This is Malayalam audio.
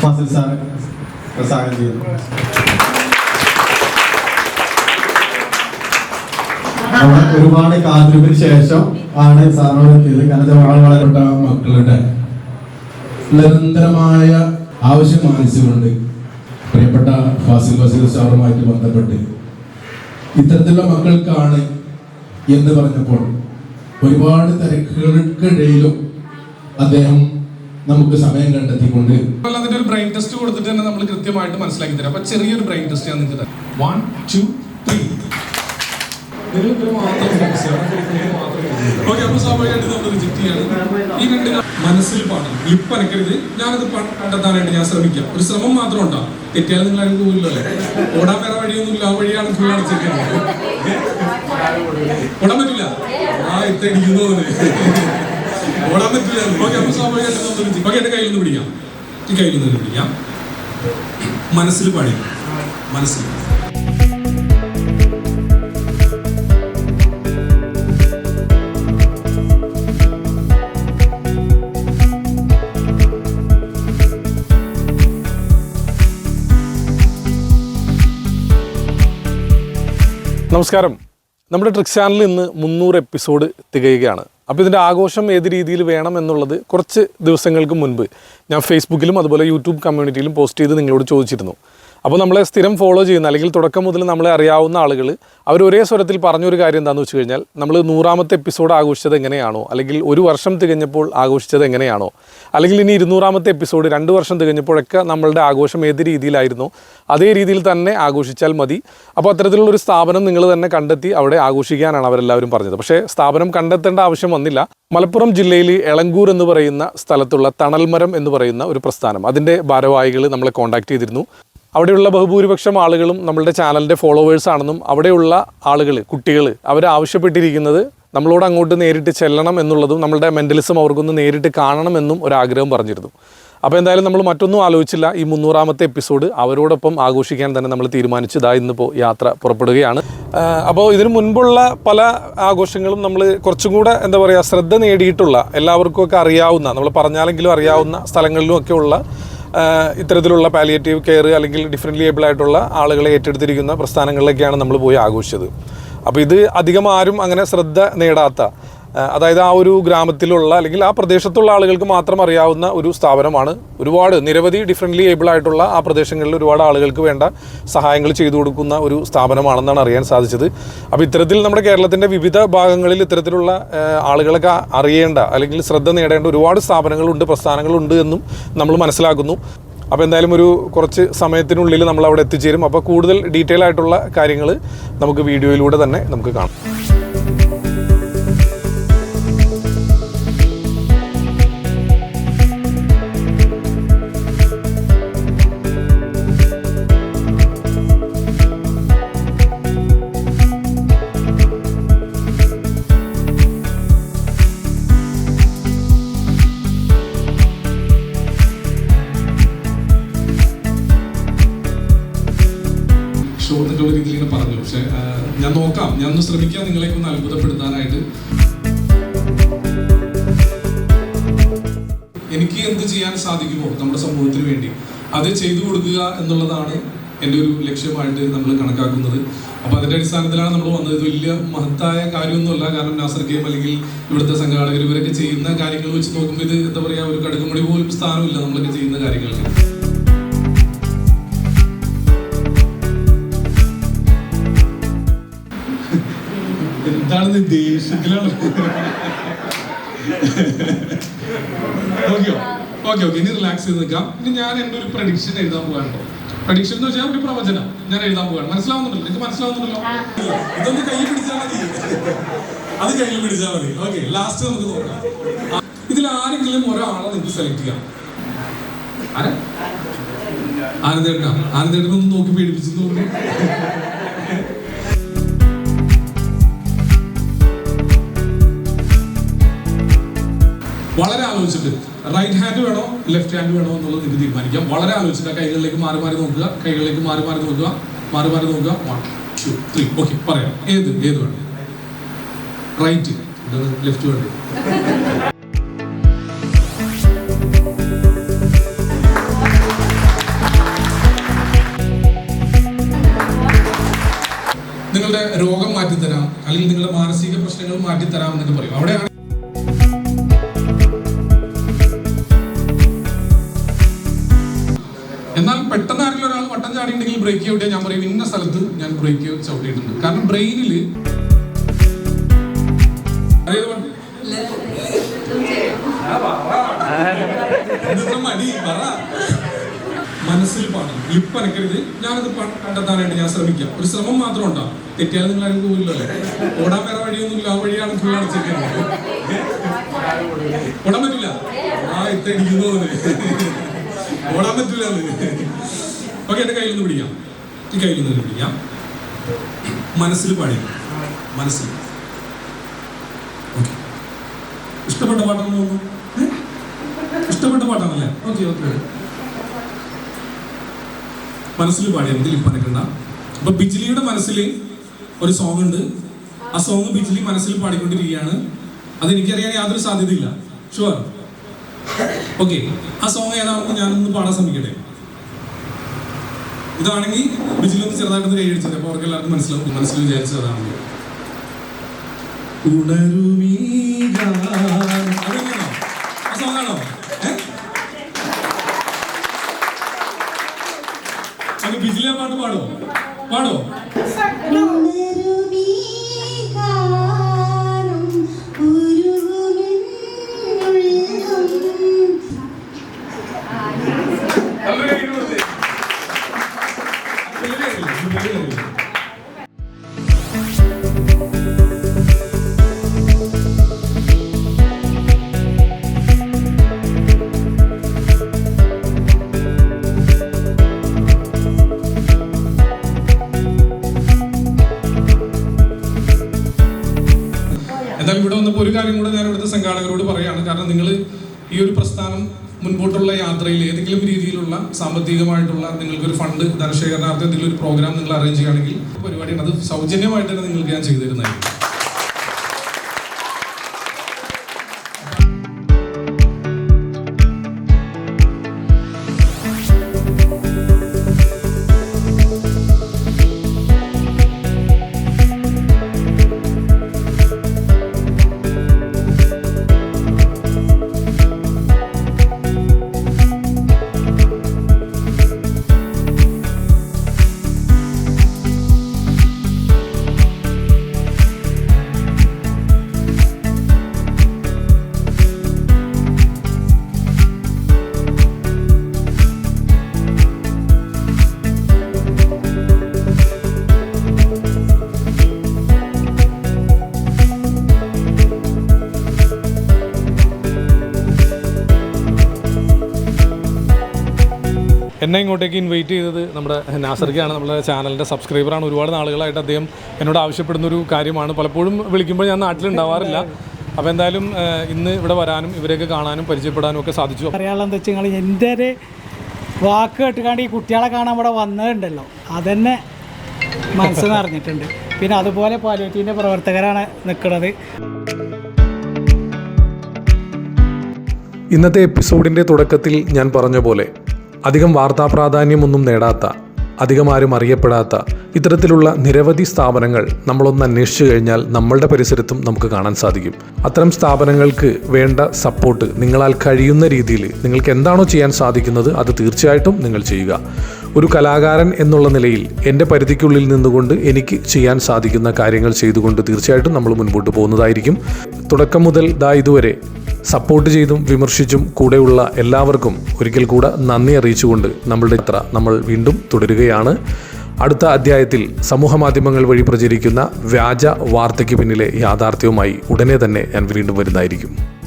ഫാസിൽ സാർ സ്വാഗതം ചെയ്യുന്നു ഒരുപാട് കാത്തിരിപ്പിന് ശേഷം ആണ് സാറിനോട് എത്തിയത്. കാരണം വളരെ വളരെ മക്കളുടെ നിരന്തരമായ ആവശ്യം മാനിച്ചുകൊണ്ട് പ്രിയപ്പെട്ട ഫാസിൽ ഫസീൽ സാറുമായിട്ട് ബന്ധപ്പെട്ട്. ഇത്തരത്തിലുള്ള മക്കൾക്കാണ് എന്ന് പറഞ്ഞപ്പോൾ ഒരുപാട് തിരക്കുകൾക്കിടയിലും അദ്ദേഹം നമുക്ക് സമയം കണ്ടെത്തിക്കൊണ്ട് അതിന്റെ ഒരു ബ്രെയിൻ ടെസ്റ്റ് കൊടുത്തിട്ട് തന്നെ നമ്മൾ കൃത്യമായിട്ട് മനസ്സിലാക്കി തരാം. അപ്പൊ ചെറിയൊരു ബ്രെയിൻ ടെസ്റ്റ് ഞാൻ നിങ്ങൾക്ക് തരാം. വൺ ടു ത്രീ നമ്മൾ ഈ രണ്ട് മനസ്സിൽ പാടണം ലിപ്പ് അനക്കരുത്. ഞാനത് കണ്ടെത്താനായിട്ട് ഞാൻ ശ്രമിക്കാം. ഒരു ശ്രമം മാത്രം ഉണ്ടാ. തെറ്റിയാൽ നിങ്ങൾ ആരും പോകില്ലല്ലേ ഓടാൻ വേറെ വഴിയൊന്നുമില്ല. ആ വഴിയാണ് ഫുൾ അടച്ചിരിക്കുന്നത്. ഓടാൻ പറ്റില്ല? ആ ഇത്തടിക്കുന്നു ഓടാൻ പറ്റില്ല. ഓക്കെ എന്റെ കയ്യിൽ നിന്ന് പിടിക്കാം. ഈ കയ്യിൽ നിന്ന് പിടിക്കാം. മനസ്സിൽ പണി. മനസ്സിൽ. നമസ്കാരം. നമ്മുടെ ട്രിക്സ് ചാനലിൽ ഇന്ന് മുന്നൂറ് എപ്പിസോഡ് തികയുകയാണ്. അപ്പോൾ ഇതിന്റെ ആഘോഷം ഏത് രീതിയിൽ വേണം എന്നുള്ളത് കുറച്ച് ദിവസങ്ങൾക്ക് മുൻപ് ഞാൻ ഫേസ്ബുക്കിലും അതുപോലെ യൂട്യൂബ് കമ്മ്യൂണിറ്റിയിലും പോസ്റ്റ് ചെയ്ത് നിങ്ങളോട് ചോദിച്ചിരുന്നു. അപ്പോൾ നമ്മളെ സ്ഥിരം ഫോളോ ചെയ്യുന്ന അല്ലെങ്കിൽ തുടക്കം മുതൽ നമ്മളെ അറിയാവുന്ന ആളുകൾ അവർ ഒരേ സ്വരത്തിൽ പറഞ്ഞൊരു കാര്യം എന്താണെന്ന് വെച്ച് കഴിഞ്ഞാൽ നമ്മൾ നൂറാമത്തെ എപ്പിസോഡ് ആഘോഷിച്ചത് എങ്ങനെയാണോ അല്ലെങ്കിൽ ഒരു വർഷം തികഞ്ഞപ്പോൾ ആഘോഷിച്ചത് എങ്ങനെയാണോ അല്ലെങ്കിൽ ഇനി ഇരുന്നൂറാമത്തെ എപ്പിസോഡ് രണ്ട് വർഷം തികഞ്ഞപ്പോഴൊക്കെ നമ്മളുടെ ആഘോഷം ഏത് രീതിയിലായിരുന്നു അതേ രീതിയിൽ തന്നെ ആഘോഷിച്ചാൽ മതി. അപ്പോൾ അത്തരത്തിലുള്ള ഒരു സ്ഥാപനം നിങ്ങൾ തന്നെ കണ്ടെത്തി അവിടെ ആഘോഷിക്കാനാണ് അവരെല്ലാവരും പറഞ്ഞത്. പക്ഷേ സ്ഥാപനം കണ്ടെത്തേണ്ട ആവശ്യം വന്നില്ല. മലപ്പുറം ജില്ലയിൽ എളങ്കൂർ എന്ന് പറയുന്ന സ്ഥലത്തുള്ള തണൽമരം എന്ന് പറയുന്ന ഒരു പ്രസ്ഥാനം അതിന്റെ ഭാരവാഹികൾ നമ്മളെ കോൺടാക്ട് ചെയ്തിരുന്നു. അവിടെയുള്ള ബഹുഭൂരിപക്ഷം ആളുകളും നമ്മളുടെ ചാനലിന്റെ ഫോളോവേഴ്സ് ആണെന്നും അവിടെയുള്ള ആളുകൾ കുട്ടികൾ അവർ ആവശ്യപ്പെട്ടിരിക്കുന്നത് നമ്മളോട് അങ്ങോട്ട് നേരിട്ട് ചെല്ലണം എന്നുള്ളതും നമ്മളുടെ മെന്റലിസം അവർക്കൊന്ന് നേരിട്ട് കാണണം കാണണമെന്നും ഒരാഗ്രഹം പറഞ്ഞിരുന്നു. അപ്പോൾ എന്തായാലും നമ്മൾ മറ്റൊന്നും ആലോചിച്ചില്ല. ഈ മുന്നൂറാമത്തെ എപ്പിസോഡ് അവരോടൊപ്പം ആഘോഷിക്കാൻ തന്നെ നമ്മൾ തീരുമാനിച്ചു. ഇതാ ഇന്നിപ്പോൾ യാത്ര പുറപ്പെടുകയാണ്. അപ്പോൾ ഇതിനു മുൻപുള്ള പല ആഘോഷങ്ങളും നമ്മൾ കുറച്ചും കൂടെ എന്താ പറയുക ശ്രദ്ധ നേടിയിട്ടുള്ള എല്ലാവർക്കും ഒക്കെ അറിയാവുന്ന നമ്മൾ പറഞ്ഞാലെങ്കിലും അറിയാവുന്ന സ്ഥലങ്ങളിലും ഒക്കെ ഉള്ള ഇത്തരത്തിലുള്ള പാലിയേറ്റീവ് കെയർ അല്ലെങ്കിൽ ഡിഫറെന്റ്ലി ഏബിൾ ആയിട്ടുള്ള ആളുകളെ ഏറ്റെടുത്തിരിക്കുന്ന പ്രസ്ഥാനങ്ങളിലേക്കാണ് നമ്മൾ പോയി ആഘോഷിച്ചത്. അപ്പോൾ ഇത് അധികം ആരും അങ്ങനെ ശ്രദ്ധ നേടാത്ത അതായത് ആ ഒരു ഗ്രാമത്തിലുള്ള അല്ലെങ്കിൽ ആ പ്രദേശത്തുള്ള ആളുകൾക്ക് മാത്രം അറിയാവുന്ന ഒരു സ്ഥാപനമാണ്. ഒരുപാട് നിരവധി ഡിഫറെന്റ്ലി ഏബിൾ ആയിട്ടുള്ള ആ പ്രദേശങ്ങളിൽ ഒരുപാട് ആളുകൾക്ക് വേണ്ട സഹായങ്ങൾ ചെയ്തു കൊടുക്കുന്ന ഒരു സ്ഥാപനമാണെന്നാണ് അറിയാൻ സാധിച്ചത്. അപ്പോൾ ഇത്തരത്തിൽ നമ്മുടെ കേരളത്തിന്റെ വിവിധ ഭാഗങ്ങളിൽ ഇത്തരത്തിലുള്ള ആളുകളൊക്കെ അറിയേണ്ട അല്ലെങ്കിൽ ശ്രദ്ധ നേടേണ്ട ഒരുപാട് സ്ഥാപനങ്ങളുണ്ട് പ്രസ്ഥാനങ്ങളുണ്ട് എന്നും നമ്മൾ മനസ്സിലാക്കുന്നു. അപ്പോൾ എന്തായാലും ഒരു കുറച്ച് സമയത്തിനുള്ളിൽ നമ്മൾ അവിടെ എത്തിച്ചേരും. അപ്പോൾ കൂടുതൽ ഡീറ്റെയിൽ ആയിട്ടുള്ള കാര്യങ്ങൾ നമുക്ക് വീഡിയോയിലൂടെ തന്നെ നമുക്ക് കാണാം. ഇങ്ങനെ പറഞ്ഞു. പക്ഷെ ഞാൻ നോക്കാം. ഞാൻ ഒന്ന് ശ്രമിക്കാം. നിങ്ങളെ ഒന്ന് അത്ഭുതപ്പെടുത്താനായിട്ട്. എനിക്ക് എന്ത് ചെയ്യാൻ സാധിക്കുമോ നമ്മുടെ സമൂഹത്തിന് വേണ്ടി? അത് ചെയ്തു കൊടുക്കുക എന്നുള്ളതാണ് എന്റെ ഒരു ലക്ഷ്യമായിട്ട് നമ്മൾ കണക്കാക്കുന്നത്. അപ്പോൾ അതിന്റെ അടിസ്ഥാനത്തിലാണ് നമ്മൾ വന്നത്. ഇത് വലിയ മഹത്തായ കാര്യമൊന്നുമല്ല. കാരണം നാസർ ഗെയിം അല്ലെങ്കിൽ ഇവിടുത്തെ സംഘാടകർ ഇവരൊക്കെ ചെയ്യുന്ന കാര്യങ്ങൾ വെച്ച് നോക്കുമ്പോൾ ഇത് എന്താ പറയുക ഒരു കടുകുമണി പോലും സ്ഥാനമില്ല നമ്മളൊക്കെ ചെയ്യുന്ന കാര്യങ്ങൾക്ക്. എന്താണ് ദേഷ്യത്തിലാണ്? ഓക്കെയോ ഓക്കെ ഓക്കെ ഇനി റിലാക്സ് ചെയ്ത് നിൽക്കാം. ഇനി ഞാൻ എന്റെ ഒരു പ്രഡിക്ഷൻ എഴുതാൻ പോകാനുണ്ടോ പ്രഡിക്ഷൻ എന്ന് വെച്ചാൽ ഒരു പ്രവചനം. ഞാൻ എഴുതാൻ പോകാണ് മനസ്സിലാവുന്നുണ്ടല്ലോ? എനിക്ക് മനസ്സിലാവുന്നുണ്ടല്ലോ? ഇതൊന്ന് കയ്യിൽ പിടിച്ചാൽ മതി. അത് കയ്യിൽ പിടിച്ചാൽ മതി. ഓക്കെ ലാസ്റ്റ് നമുക്ക് നോക്കാം. ഇതിൽ ആരെങ്കിലും ഒരാളെ നിങ്ങൾക്ക് സെലക്ട് ചെയ്യാം. ആരെ? ആനന്ദേട്ടനാ? ആനന്ദേട്ടനൊന്ന് നോക്കി പേടിപ്പിച്ചു തോന്നുന്നു. ആലോചിച്ചിട്ട് റൈറ്റ് ഹാൻഡ് വേണോ ലെഫ്റ്റ് ഹാൻഡ് വേണോ എന്നുള്ളത് നിങ്ങൾക്ക് തീരുമാനിക്കാം. വളരെ ആലോചിച്ചിട്ട് കൈകളിലേക്ക് മാറി മാറി നോക്കുക കൈകളിലേക്ക് മാറി മാറി നോക്കുക മാറി മാറി നോക്കുക. വൺ ടു ത്രീ ഓക്കെ പറയാം. ഏത് ഏത് വേണ്ടത് റൈറ്റ് ലെഫ്റ്റ് വേണ്ടത്? നിങ്ങളുടെ രോഗം മാറ്റിത്തരാം അല്ലെങ്കിൽ നിങ്ങളുടെ മാനസിക പ്രശ്നങ്ങൾ മാറ്റിത്തരാം എന്നൊക്കെ പറയും. അവിടെയാണ് എന്നാൽ പെട്ടെന്ന് ആരെങ്കിലും ഒരാൾ വട്ടം ചാടിയിട്ടുണ്ടെങ്കിൽ ബ്രേക്ക് ചവിട്ടിയാൽ ഞാൻ പറയും ഇന്ന സ്ഥലത്ത് ഞാൻ ബ്രേക്ക് ചവിട്ടിയിട്ടുണ്ട്. കാരണം ബ്രെയിനിൽ മനസ്സിൽ പാടും. ലിപ്പ് അനക്കരുത്. ഞാനത് കണ്ടെത്താനായിട്ട് ഞാൻ ശ്രമിക്കാം. ഒരു ശ്രമം മാത്രം ഉണ്ടാവും തെറ്റിയാൽ നിങ്ങൾ ആരും പോകില്ലല്ലോ ഓടാൻ വേറെ വഴിയൊന്നുമില്ല ആ വഴിയാണ് ഫുൾ അടച്ചിരിക്കുന്നത്. ഓടാൻ പറ്റില്ല? ആ ഇത്തടിക്കുന്നു ഓടാൻ പറ്റില്ല ഓക്കെ എന്റെ കയ്യിൽ നിന്ന് പിടിക്കാം. ഈ കയ്യിൽ നിന്ന് പിടിക്കാം. മനസ്സിൽ പാടി. മനസ്സിൽ. ഇഷ്ടപ്പെട്ട പാട്ടാണെന്ന് തോന്നുന്നു? ഇഷ്ടപ്പെട്ട പാട്ടാണല്ലേ? ഓക്കെ ഓക്കെ മനസ്സിൽ പാടിയാൽ മതി ലിപ്പ് അനക്കണ്ട. അപ്പൊ ബിജ്ലിയുടെ മനസ്സിൽ ഒരു സോങ് ഉണ്ട്. ആ സോങ് ബിജ്ലി മനസ്സിൽ പാടിക്കൊണ്ടിരിക്കുകയാണ്. അതെനിക്കറിയാൻ യാതൊരു സാധ്യതയില്ല. ഷുവർ ഓക്കെ ആ സോങ് ഏതാണെന്ന് ഞാനൊന്ന് പാടാൻ ശ്രമിക്കട്ടെ? ഇതാണെങ്കിൽ ബിജിലൊന്ന് ചെറുതായിട്ടൊന്ന് കൈയടിച്ചത് അപ്പൊ അവർക്ക് എല്ലാവർക്കും മനസ്സിലാവും. മനസ്സിൽ വിചാരിച്ചതാണെങ്കിൽ അതാണ്. ഉണരുമീ ആ അത് പാട്ട് പാടോ പാടോ ഒരു കാര്യം കൂടെ ഞാൻ ഇവിടുത്തെ സംഘാടകരോട് പറയുകയാണ് കാരണം നിങ്ങൾ ഈ ഒരു പ്രസ്ഥാനം മുൻപോട്ടുള്ള യാത്രയിൽ ഏതെങ്കിലും രീതിയിലുള്ള സാമ്പത്തികമായിട്ടുള്ള നിങ്ങൾക്കൊരു ഫണ്ട് ധനശേഖരണാർത്ഥം എന്തെങ്കിലും ഒരു പ്രോഗ്രാം നിങ്ങൾ അറേഞ്ച് ചെയ്യുകയാണെങ്കിൽ പരിപാടിയാണ്. അത് സൗജന്യമായിട്ട് തന്നെ നിങ്ങൾക്ക് ഞാൻ ചെയ്തു തരുന്നതായിരിക്കും. എന്നെ ഇങ്ങോട്ടേക്ക് ഇൻവൈറ്റ് ചെയ്തത് നമ്മുടെ നാസർക്കാണ് നമ്മുടെ ചാനലിന്റെ സബ്സ്ക്രൈബറാണ് ഒരുപാട് നാളുകളായിട്ട് അദ്ദേഹം എന്നോട് ആവശ്യപ്പെടുന്ന ഒരു കാര്യമാണ്. പലപ്പോഴും വിളിക്കുമ്പോൾ ഞാൻ നാട്ടിലുണ്ടാവാറില്ല അപ്പോൾ എന്തായാലും ഇന്ന് ഇവിടെ വരാനും ഇവരെയൊക്കെ കാണാനും പരിചയപ്പെടാനും ഒക്കെ സാധിച്ചു. എന്താ വെച്ചാൽ നിങ്ങൾ എന്റെ ഒരു വാക്ക് കേട്ടുകാണ്ട് ഈ കുട്ടികളെ കാണാൻ ഇവിടെ വന്നതുണ്ടല്ലോ. അതന്നെ മനസ്സ് നിറഞ്ഞിട്ടുണ്ട്. പിന്നെ അതുപോലെ പാലിയേറ്റീവിന്റെ പ്രവർത്തകരാണ് നിൽക്കുന്നത് ഇന്നത്തെ എപ്പിസോഡിന്റെ തുടക്കത്തിൽ ഞാൻ പറഞ്ഞ പോലെ അധികം വാർത്താ പ്രാധാന്യമൊന്നും നേടാത്ത അധികം ആരും അറിയപ്പെടാത്ത ഇത്തരത്തിലുള്ള നിരവധി സ്ഥാപനങ്ങൾ നമ്മളൊന്ന് അന്വേഷിച്ചു കഴിഞ്ഞാൽ നമ്മളുടെ പരിസരത്തും നമുക്ക് കാണാൻ സാധിക്കും. അത്തരം സ്ഥാപനങ്ങൾക്ക് വേണ്ട സപ്പോർട്ട് നിങ്ങളാൽ കഴിയുന്ന രീതിയിൽ നിങ്ങൾക്ക് എന്താണോ ചെയ്യാൻ സാധിക്കുന്നത് അത് തീർച്ചയായിട്ടും നിങ്ങൾ ചെയ്യുക. ഒരു കലാകാരൻ എന്നുള്ള നിലയിൽ എന്റെ പരിധിക്കുള്ളിൽ നിന്നുകൊണ്ട് എനിക്ക് ചെയ്യാൻ സാധിക്കുന്ന കാര്യങ്ങൾ ചെയ്തുകൊണ്ട് തീർച്ചയായിട്ടും നമ്മൾ മുൻപോട്ട് പോകുന്നതായിരിക്കും. തുടക്കം മുതൽ ദാ ഇതുവരെ സപ്പോർട്ട് ചെയ്തും വിമർശിച്ചും കൂടെയുള്ള എല്ലാവർക്കും ഒരിക്കൽ കൂടെ നന്ദി അറിയിച്ചുകൊണ്ട് നമ്മളുടെ ഇത്ര നമ്മൾ വീണ്ടും തുടരുകയാണ്. അടുത്ത അധ്യായത്തിൽ സമൂഹ മാധ്യമങ്ങൾ വഴി പ്രചരിക്കുന്ന വ്യാജ വാർത്തയ്ക്ക് പിന്നിലെ യാഥാർത്ഥ്യവുമായി ഉടനെ തന്നെ ഞാൻ വീണ്ടും വരുന്നതായിരിക്കും.